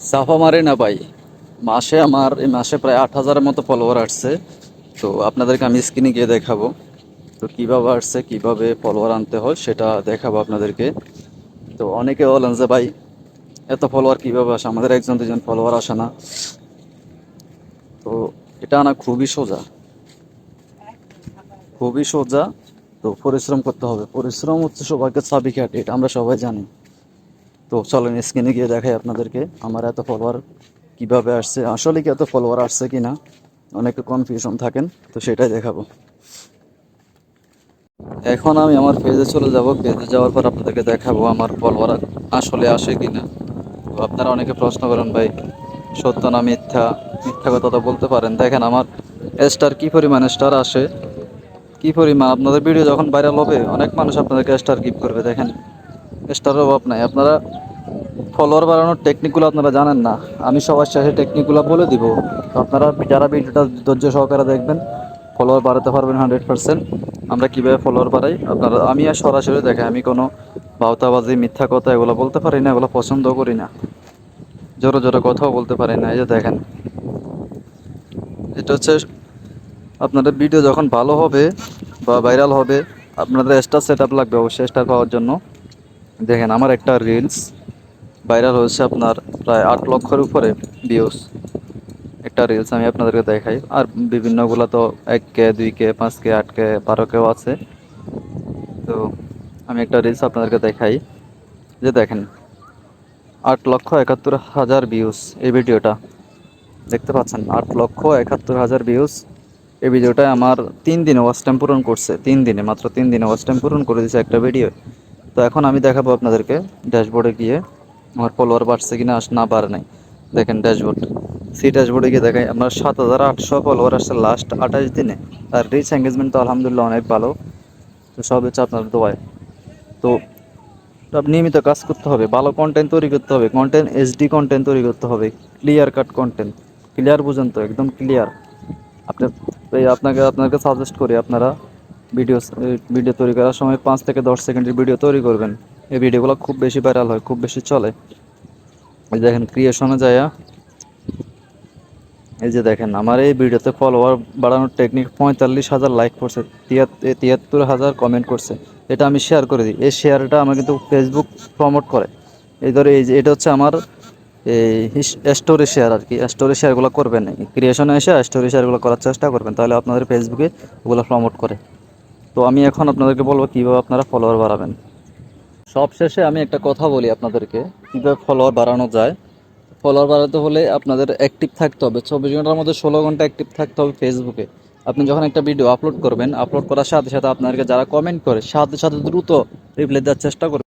সাফা মারে না ভাই। মাসে আমার, এই মাসে প্রায় আট হাজারের মতো ফলোয়ার আসছে। তো আপনাদেরকে আমি স্ক্রিনে গিয়ে দেখাবো। তো কীভাবে আসছে, কীভাবে ফলোয়ার আনতে হয়, সেটা দেখাবো আপনাদেরকে। তো অনেকে বলেন যে, ভাই, এত ফলোয়ার কীভাবে আসে? আমাদের একজন দুজন ফলোয়ার আসে না। তো এটা আনা খুবই সোজা। খুবই সোজা। তো পরিশ্রম করতে হবে। পরিশ্রম হচ্ছে সবাইকে চাবি এটা আমরা সবাই জানি। তো চলেন স্ক্রিনে গিয়ে দেখাই আপনাদেরকে, আমার এত ফলোয়ার কীভাবে আসছে, আসলে কি এত ফলোয়ার আসছে কি না, অনেকে কনফিউশন থাকেন, তো সেটাই দেখাবো। এখন আমি আমার পেজে চলে যাব পেজে যাওয়ার পর আপনাদেরকে দেখাবো আমার ফলোয়ার আসলে আসে কিনা তো আপনারা অনেকে প্রশ্ন করেন, ভাই, সত্য না মিথ্যা? মিথ্যা কথা তো বলতে পারেন। দেখেন আমার স্টার কি পরিমাণ স্টার আসে? কি পরিমাণ? আপনাদের ভিডিও যখন ভাইরাল হবে, অনেক মানুষ আপনাদেরকে স্টার গিফট করবে, দেখেন। স্টারের অভাব নাই। আপনারা ফলোয়ার বাড়ানোর টেকনিকগুলো আপনারা জানেন না। আমি সবার শেষে টেকনিকগুলো বলে দিব। আপনারা যারা ভিডিওটা ধৈর্য সহকারে দেখবেন ফলোয়ার বাড়াতে পারবেন হান্ড্রেড পার্সেন্ট আমরা কীভাবে ফলোয়ার বাড়াই? আপনারা, আমি আর সরাসরি দেখে আমি কোনো বাউতাবাজি, মিথ্যা কথা এগুলো বলতে পারি না, এগুলো পছন্দ করি না। জোরে জোরে কথাও বলতে পারি না। এই যে দেখেন। এটা হচ্ছে আপনাদের ভিডিও যখন ভালো হবে বা ভাইরাল হবে, আপনাদের স্টার সেট আপ লাগবে অবশ্যই স্টার পাওয়ার জন্য। দেখেন, আমার একটা রিলস ভাইরাল হয়েছে আপনার প্রায় আট লক্ষের উপরে ভিউস একটা রিলস আমি আপনাদেরকে দেখাই। আর বিভিন্নগুলো তো এক কে, দুই কে, পাঁচ কে, আট কে, বারো কেও আছে। তো আমি একটা রিলস আপনাদেরকে দেখাই। যে দেখেন, আট লক্ষ একাত্তর হাজার ভিউস এই ভিডিওটা। দেখতে পাচ্ছেন, আট লক্ষ একাত্তর হাজার ভিউস এই ভিডিওটা আমার তিন দিনে ওয়াচ টাইম পূরণ করছে। তিন দিনে, মাত্র তিন দিনে ওয়াচ টাইম পূরণ করে দিয়েছে একটা ভিডিও তো এখন আমি দেখাবো আপনাদেরকে ড্যাশবোর্ডে গিয়ে আমার ফলোয়ার বাড়ছে কিনা আস না বাড়ে নাই। দেখেন ড্যাশবোর্ড। সেই ড্যাশবোর্ডে গিয়ে দেখাই আমার সাত হাজার আটশো ফলোয়ার আসছে লাস্ট আঠাশ দিনে। আর রিচ এঙ্গেজমেন্ট তো আলহামদুলিল্লাহ অনেক ভালো। তো সব হচ্ছে আপনার দোয়ায়। তো নিয়মিত কাজ করতে হবে, ভালো কন্টেন্ট তৈরি করতে হবে কন্টেন্ট এইচডি কন্টেন্ট তৈরি করতে হবে ক্লিয়ার কাট কন্টেন্ট ক্লিয়ার বুঝেন তো, একদম ক্লিয়ার আপনি আপনাকে আপনাকে সাজেস্ট করি আপনারা ভিডিও ভিডিও তৈরি করার সময় পাঁচ থেকে দশ সেকেন্ডের ভিডিও তৈরি করবেন। এই ভিডিওগুলো খুব বেশি ভাইরাল হয়, খুব বেশি চলে। এই দেখেন ক্রিয়েশনে যায় এই যে দেখেন, আমার এই ভিডিওতে ফলোয়ার বাড়ানোর টেকনিক পঁয়তাল্লিশ হাজার লাইক করছে তিয়াত্তর হাজার কমেন্ট করছে। এটা আমি শেয়ার করে দিই। এই শেয়ারটা আমার কিন্তু ফেসবুক প্রমোট করে। এই ধরে, এই যে, এটা হচ্ছে আমার এই স্টোরি শেয়ার আর কি। স্টোরি শেয়ারগুলো করবেন। ক্রিয়েশনে এসে স্টোরি শেয়ারগুলো করার চেষ্টা করবেন, তাহলে আপনাদের ফেসবুকে ওগুলো প্রমোট করে। তো আমি এখন আপনাদেরকে বলব কীভাবে আপনারা ফলোয়ার বাড়াবেন। সব শেষে আমি একটা কথা বলি আপনাদেরকে, কীভাবে ফলোয়ার বাড়ানো যায়। ফলোয়ার বাড়াতে হলে আপনাদের অ্যাক্টিভ থাকতে হবে। চব্বিশ ঘণ্টার মধ্যে ষোলো ঘণ্টা অ্যাক্টিভ থাকতে হবে ফেসবুকে আপনি যখন একটা ভিডিও আপলোড করবেন আপলোড করার সাথে সাথে আপনাদেরকে যারা কমেন্ট করে, সাথে সাথে দ্রুত রিপ্লাই দেওয়ার চেষ্টা করবেন।